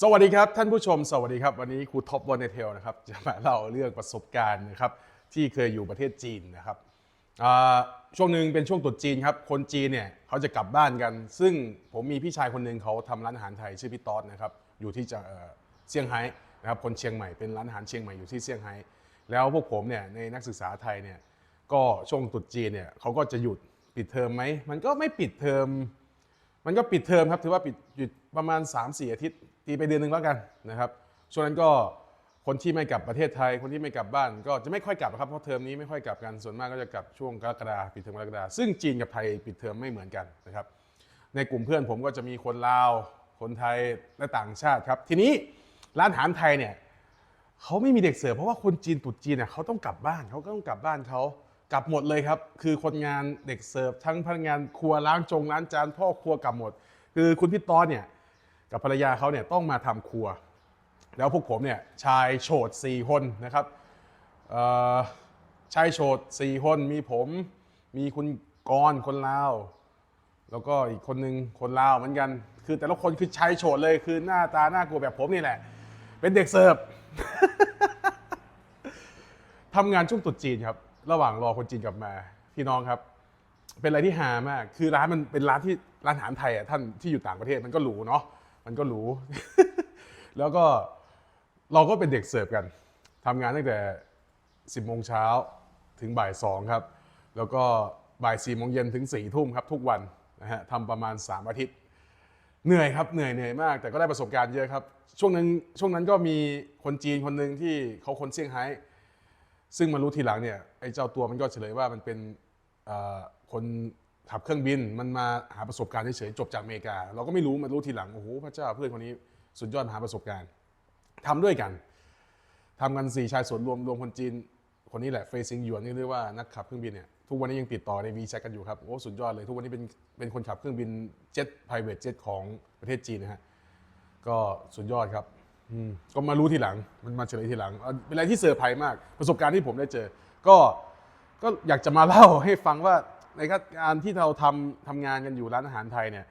สวัสดีครับท่านผู้ชม สวัสดีครับวันนี้ครูท็อปวันเนเทลนะครับจะมาเล่าเรื่องประสบการณ์นะครับที่เคยอยู่ประเทศจีนนะครับช่วงหนึ่งเป็นช่วงตรุษจีนครับคนจีนเนี่ยเขาจะกลับบ้านกัน ซึ่งผมมีพี่ชายคนหนึ่งเขาทำร้านอาหารไทยชื่อพี่ต๊อดนะครับอยู่ที่จะเอ่อเซี่ยงไฮ้นะครับคนเชียงใหม่เป็นร้านอาหารเชียงใหม่อยู่ที่เซี่ยงไฮ้แล้วพวกผมเนี่ยในนักศึกษาไทยเนี่ยก็ช่วงตรุษจีนเนี่ยเขาก็จะหยุดปิดเทอมไหมมันก็ไม่ปิดเทอม มันก็ปิดเทอมครับถือว่าปิดหยุดประมาณ 3-4 อาทิตย์ตีไปเดือนหนึ่งแล้วกันนะครับช่วงนั้นก็คนที่ไม่กลับประเทศไทย คนที่ไม่กลับบ้าน ก็จะไม่ค่อยกลับครับเพราะเทอมนี้ไม่ค่อยกลับกันส่วนมากก็จะกลับช่วงกรกฎาปิดเทอมกรกฎาซึ่งจีนกับไทยปิดเทอมไม่เหมือนกันนะครับ ในกลุ่มเพื่อนผมก็จะมีคนลาว คนไทยและต่างชาติครับ ทีนี้ร้านอาหารไทยเนี่ยเขาไม่มีเด็กเสิร์ฟเพราะว่าคนจีนตรุษจีนเนี่ยเขาต้องกลับบ้านเขาก็ต้องกลับบ้านเขา กลับหมดเลยครับ คือคนงานเด็กเสิร์ฟทั้งพนักงานครัวล้างจงล้างจานพ่อครัวกลับหมด คือคุณพี่ต้อนเนี่ยกับภรรยาเขาเนี่ยต้องมาทำครัว แล้วพวกผมเนี่ยชายโฉด4คนนะครับชายโฉด4คนมีผมมีคุณกรคนลาว แล้วก็อีกคนนึงคนลาวเหมือนกัน คือแต่ละคนคือชายโฉดเลยคือหน้าตาหน้ากลัวแบบผมนี่แหละ เป็นเด็กเสิร์ฟทำงานช่วงตรุษจีนครับ ระหว่างรอคนจีนกลับมา พี่น้องครับ เป็นอะไรที่หามาก คือร้านมันเป็นร้านที่ร้านอาหารไทยอะท่านที่อยู่ต่างประเทศมันก็หรูเนาะมันก็หรูแล้วก็เราก็เป็นเด็กเสิร์ฟกันทำงานตั้งแต่ 10โมงเช้าถึงบ่าย2ครับ แล้วก็บ่าย4โมงเย็นถึง4ทุ่มครับ ทุกวันนะฮะทำประมาณ 3 อาทิตย์เหนื่อยครับเหนื่อยเหนื่อยมาก แต่ก็ได้ประสบการณ์เยอะครับ ช่วงนั้นช่วงนั้นก็มีคนจีนคนหนึ่งที่เขาคนเซี่ยงไฮ้ ซึ่งมารู้ทีหลังเนี่ยไอ้เจ้าตัวมันก็เฉลยว่ามันเป็นคนขับเครื่องบินมันมาหาประสบการณ์เฉยๆจบจากอเมริกา เราก็ไม่รู้มารู้ทีหลังโอ้โหพระเจ้าเพื่อนคนนี้สุดยอดหาประสบการณ์ทำด้วยกันทำกันสี่ชายส่วนรวมรวมคนจีน คนนี้แหละเฟซิงหยวนนี่เรียกว่านักขับเครื่องบินเนี่ยทุกวันนี้ยังติดต่อในวีแชทกันอยู่ครับโอ้สุดยอดเลยทุกวันนี้เป็นเป็นคนขับเครื่องบินเจ็ต private jet ของประเทศจีนนะฮะก็สุดยอดครับ อืมก็มารู้ทีหลังมันมาเฉลยทีหลังเอ่อเป็นอะไรที่เซอร์ไพรส์มาก ประสบการณ์ที่ผมได้เจอ ก็ก็อยากจะมาเล่าให้ฟังว่าในการที่เราทำทำงานกันอยู่ร้านอาหารไทยเนี่ย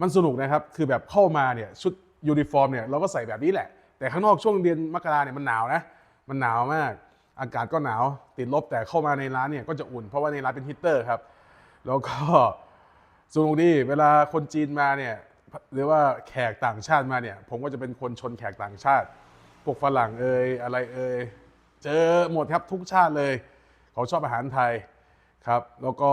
มันสนุกนะครับ คือแบบเข้ามาเนี่ยชุดยูนิฟอร์มเนี่ยเราก็ใส่แบบนี้แหละ แต่ข้างนอกช่วงเดือนมกราเนี่ยมันหนาวนะ มันหนาวมาก อากาศก็หนาว ติดลบแต่เข้ามาในร้านเนี่ยก็จะอุ่น เพราะว่าในร้านเป็นฮีตเตอร์ครับ แล้วก็สนุกดีเวลาคนจีนมาเนี่ย หรือว่าแขกต่างชาติมาเนี่ย ผมก็จะเป็นคนชนแขกต่างชาติพวกฝรั่งเอ่ยอะไรเอ่ยเจอหมดครับทุกชาติเลย เขาชอบอาหารไทยครับ แล้วก็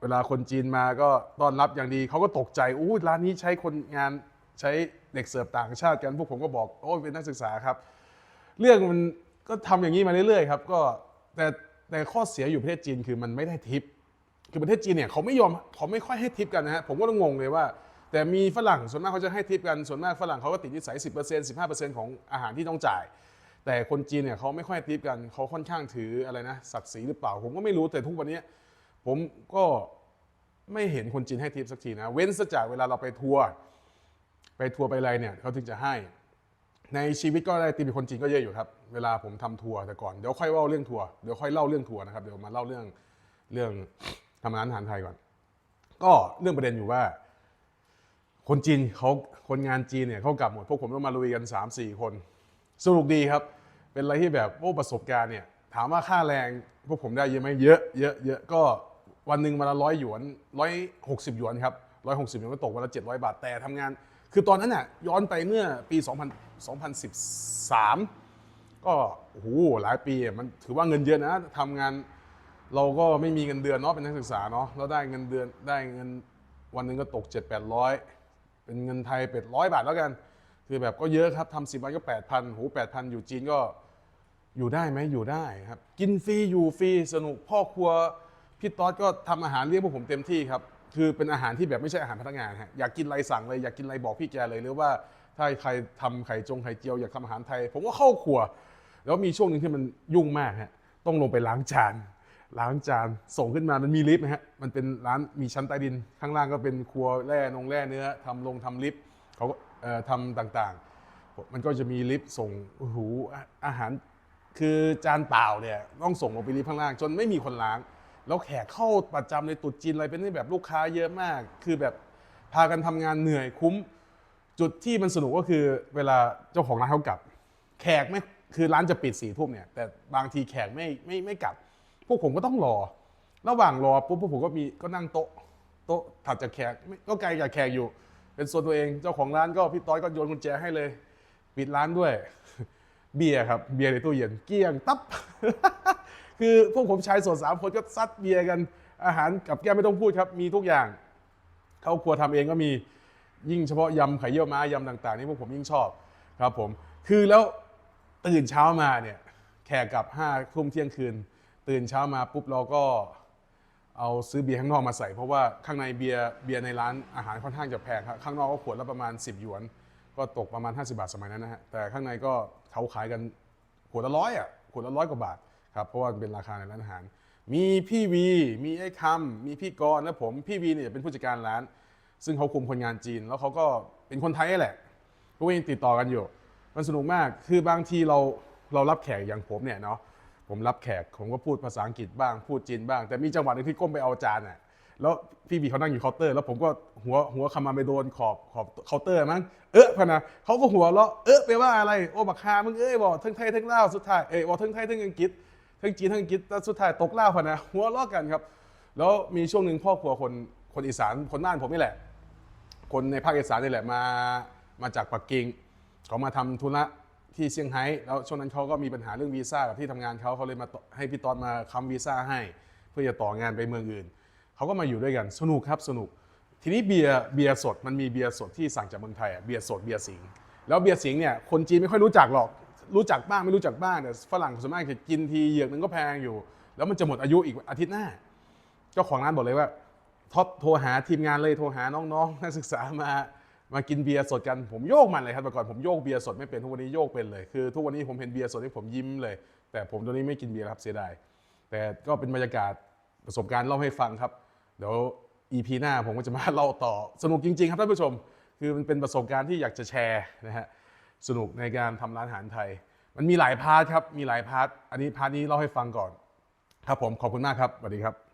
เวลาคนจีนมาก็ต้อนรับอย่างดีเขาก็ตกใจอู้ร้านนี้ใช้คนงานใช้เด็กเสิร์ฟต่างชาติกันพวกผมก็บอกโอ้เป็นนักศึกษาครับ เรื่องมันก็ทำอย่างนี้มาเรื่อยๆครับก็แต่แต่ข้อเสียอยู่ประเทศจีนคือมันไม่ได้ทิป คือประเทศจีนเนี่ยเขาไม่ยอมเขาไม่ค่อยให้ทิปกันนะฮะผมก็งงเลยว่า แต่มีฝรั่งส่วนมากเขาจะให้ทิปกันส่วนมากฝรั่งเขาก็ติดนิสัย10% 15%ของอาหารที่ต้องจ่าย แต่คนจีนเนี่ยเขาไม่ค่อยทิปกันเขาค่อนข้างถืออะไรนะศักดิ์ศรีหรือเปล่า ผมก็ไม่รู้แต่ทุกวันนี้ผมก็ไม่เห็นคนจีนให้ทิปสักทีนะ เว้นซะจากเวลาเราไปทัวร์ไปทัวร์ไปอะไรเนี่ยเขาถึงจะให้ ในชีวิตก็ได้ตีเป็นคนจีนก็เยอะอยู่ครับ เวลาผมทำทัวร์แต่ก่อนเดี๋ยวค่อยเล่าเรื่องทัวร์เดี๋ยวค่อยเล่าเรื่องทัวร์นะครับเดี๋ยวมาเล่าเรื่องเรื่องทำร้านอาหารไทยก่อน ก็เรื่องประเด็นอยู่ว่า คนจีนเขาคนงานจีนเนี่ยเขากลับหมดพวกผมต้องมาลุยกัน 3 4 คนสนุกดีครับ เป็นอะไรที่แบบโอ้ประสบการณ์เนี่ยถามว่าค่าแรงพวกผมได้เยอะไหมเยอะเยอะเยอะก็วันหนึ่งวันละร้อยหยวนร้อยหกสิบหยวนครับร้อยหกสิบหยวนก็ตกวันละเจ็ดร้อยบาทแต่ทำงาน คือตอนนั้นน่ะย้อนไปเมื่อปี2000 2013ก็โอ้โหหลายปีมันถือว่าเงินเยอะนะทำงานเราก็ไม่มีเงินเดือนเนาะเป็นนักศึกษาเนาะแล้วได้เงินเดือนได้เงินวันหนึ่งก็ตก7 8 0 0 เป็นเงินไทยเป็ดร้อยบาทแล้วกัน คือแบบก็เยอะครับทำสิบวันก็8,000โห8,000อยู่จีนก็อยู่ได้ไหมอยู่ได้ครับ กินฟรีอยู่ฟรีสนุกพ่อครัวพี่ต๊อดก็ทำอาหารเลี้ยงพวกผมเต็มที่ครับ คือเป็นอาหารที่แบบไม่ใช่อาหารพนักงานฮะอยากกินอะไรสั่งเลยอยากกินอะไรบอกพี่แกเลยหรือว่าถ้าใครทำไข่จงไข่เจียวอยากทำอาหารไทย ผมก็เข้าครัว แล้วมีช่วงหนึ่งที่มันยุ่งมากฮะต้องลงไปล้างจาน ล้างจานส่งขึ้นมามันมีลิฟต์นะฮะมันเป็นร้านมีชั้นใต้ดิน ข้างล่างก็เป็นครัวแร่นงแร่เนื้อทำลงทำลิฟต์เขาก็เอ่อทำต่างๆ มันก็จะมีลิฟต์ส่งโอ้โหอะอาหารคือจานเปล่าเนี่ยต้องส่งลงไปลิฟต์ข้างล่าง จนไม่มีคนล้าง แล้วแขกเข้าประจำในตรุษจีนอะไรเป็นที่แบบลูกค้าเยอะมาก คือแบบพากันทำงานเหนื่อยคุ้ม จุดที่มันสนุกก็คือเวลาเจ้าของร้านเขากลับ แขกไม่คือร้านจะปิดสี่ทุ่มเนี่ยแต่บางทีแขกไม่ไม่ไม่กลับ พวกผมก็ต้องรอ ระหว่างรอปุ๊บพวกผมก็มีก็นั่งโต๊ะโต๊ะถัดจากแขกก็ไกลจากแขกอยู่ เป็นส่วนตัวเองเจ้าของร้านก็พี่ต้อยก็โยนกุญแจให้เลย ปิดร้านด้วย เบียร์ครับ เบียร์ในตู้เย็นเกลี้ยงตับ คือพวกผมชายโสดสามคนก็ซัดเบียร์กันอาหารกับแก้มไม่ต้องพูดครับ มีทุกอย่างเข้าครัวทำเองก็มียิ่งเฉพาะยำไข่เยี่ยวม้ายำต่าง ๆ นี่พวกผมยิ่งชอบครับผม คือแล้วตื่นเช้ามาเนี่ยแขกกลับห้าทุ่มเที่ยงคืน ตื่นเช้ามาปุ๊บเราก็เอาซื้อเบียร์ข้างนอกมาใส่เพราะว่าข้างในเบียร์เบียร์ในร้านอาหารค่อนข้างจะแพงครับข้างนอกก็ขวดละประมาณ 10 หยวน ก็ตกประมาณ 50 บาทสมัยนั้นนะฮะแต่ข้างในก็เขาขายกันขวดละร้อยอะขวดละร้อยกว่าบาทครับเพราะว่าเป็นราคาในร้านอาหาร มีพี่วีมีไอ้คำมีพี่กรณ์และผมพี่วีเนี่ยเป็นผู้จัดการร้าน ซึ่งเขาคุมคนงานจีน แล้วเขาก็เป็นคนไทยแหละก็ยังติดต่อกันอยู่ มันสนุกมากคือบางทีเราเรารับแขกอย่างผมเนี่ยเนาะ ผมรับแขกผมก็พูดภาษาอังกฤษบ้างพูดจีนบ้าง แต่มีจังหวะหนึงที่ก้มไปเอาจานอะแล้วพี่บีเขานั่งอยู่เคาน์เตอร์ แล้วผมก็หัวหัวคำมาไปโดนขอบขอบเคาน์เตอร์มั้งเออพะนะเขาก็หัวเราะเออแปลว่าอะไรโอ้บักฮามึงเอ้ยบอกทั้งไทยทั้งลาวสุดท้ายเอ้ยบอกทั้งไทยทั้งอังกฤษทั้งจีนทั้งอังกฤษแต่สุดท้ายตกลาวพะนะหัวเราะกันครับ แล้วมีช่วงหนึ่งพ่อครัวคนคนอีสานคนน่านผมนี่แหละ คนในภาคอีสานนี่แหละมามาจากปักกิ่งเขามาทำธุระ ที่เซี่ยงไฮ้แล้วช่วงนั้นเขาก็มีปัญหาเรื่องวีซ่ากับที่ทำงานเขาเขาเลยมาให้พี่ตอนมาค้ำวีซ่าให้ เพื่อจะต่องานไปเมืองอื่นเขาก็มาอยู่ด้วยกันสนุกครับสนุก ทีนี้เบียร์เบียร์สดมันมีเบียร์สดที่สั่งจากเมืองไทยอะเบียร์สดเบียร์สิงห์แล้วเบียร์สิงห์เนี่ยคนจีนไม่ค่อยรู้จักหรอกรู้จักบ้างไม่รู้จักบ้างแต่ฝรั่งส่วนมากจะกินทีเหยือกนึงก็แพงอยู่ แล้วมันจะหมดอายุอีกอาทิตย์หน้า เจ้าของร้านบอกเลยว่าท็อปโทรหาทีมงานเลยโทรหาน้องๆนักศึกษามา มากินเบียร์สดกันผมโยกมันเลยครับแต่ก่อนผมโยกเบียร์สดไม่เป็นทุกวันนี้โยกเป็นเลยคือทุกวันนี้ผมเห็นเบียร์สดนี่ผมยิ้มเลย แต่ผมตอนนี้ไม่กินเบียร์ครับเสียดายแต่ก็เป็นบรรยากาศประสบการณ์เล่าให้ฟังครับเดี๋ยว EP หน้าผมก็จะมาเล่าต่อสนุกจริง ๆ ครับท่านผู้ชม คือมันเป็นประสบการณ์ที่อยากจะแชร์นะฮะสนุกในการทำร้านอาหารไทย มันมีหลายพาร์ทครับมีหลายพาร์ทอันนี้พาร์ทนี้เล่าให้ฟังก่อน ครับผมขอบคุณมากครับสวัสดีครับ